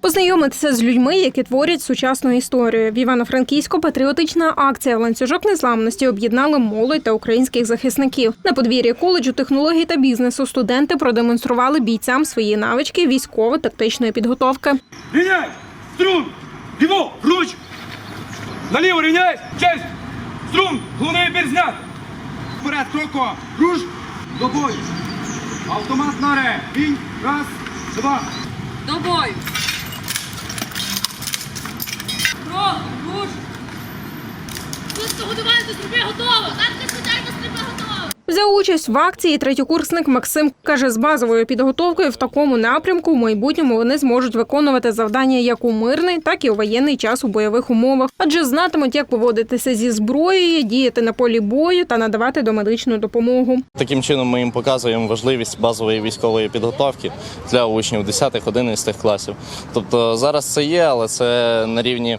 Познайомитися з людьми, які творять сучасну історію. В Івано-Франківську патріотична акція ланцюжок незламності об'єднала молодь та українських захисників. На подвір'ї коледжу технологій та бізнесу студенти продемонстрували бійцям свої навички військово-тактичної підготовки. Рівняй! Струн! Ліво! Руч! Наліво рівняй! Честь! Струн! Головний опір зняти! Вперед, кроко! Руш! До бою! Автомат на ре! Раз, два! До бою! Крок, руш! Стріляємо, стрільби готово! Взяв участь в акції третьокурсник Максим каже, з базовою підготовкою в такому напрямку в майбутньому вони зможуть виконувати завдання як у мирний, так і у воєнний час у бойових умовах, адже знатимуть, як поводитися зі зброєю, діяти на полі бою та надавати домедичну допомогу. Таким чином ми їм показуємо важливість базової військової підготовки для учнів 10-11 класів. Тобто зараз це є, але це на рівні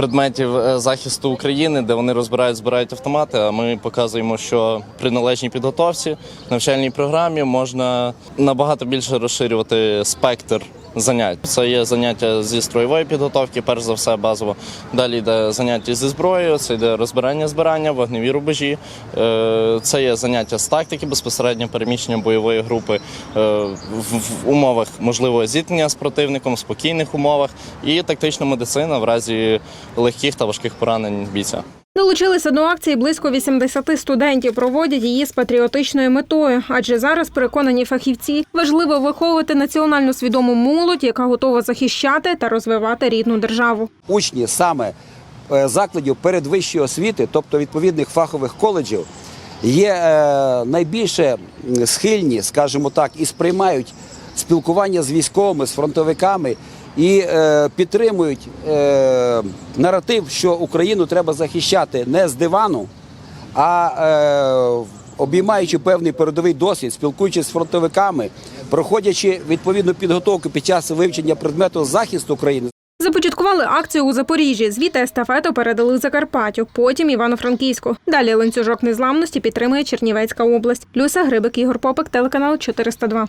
предметів е, захисту України, де вони розбирають, збирають автомати. А ми показуємо, що при належній підготовці навчальній програмі можна набагато більше розширювати спектр. Занять це є заняття зі строєвої підготовки, перш за все базово. Далі йде заняття зі зброєю, це йде розбирання збирання, вогневі рубежі. Е, Це є заняття з тактики, безпосередньо переміщення бойової групи е, в, умовах можливого зіткнення з противником, в спокійних умовах, і тактична медицина в разі легких та важких поранень бійця. Долучилися до акції близько 80 студентів. Проводять її з патріотичною метою, адже зараз переконані фахівці важливо виховувати національно свідому молодь, яка готова захищати та розвивати рідну державу. учні саме е, закладів передвищої освіти, тобто відповідних фахових коледжів, є е, найбільше схильні, скажімо так, і сприймають спілкування з військовими, з фронтовиками і е, підтримують е, наратив, що Україну треба захищати не з дивану, а е, обіймаючи певний передовий досвід, спілкуючись з фронтовиками, проходячи відповідну підготовку під час вивчення предмету захисту України. Започаткували акцію у Запоріжжі. Звідти естафету передали Закарпаттю, потім Івано-Франківську. Далі ланцюжок незламності підтримує Чернівецька область. Люся Грибик, Ігор Попик, телеканал 402.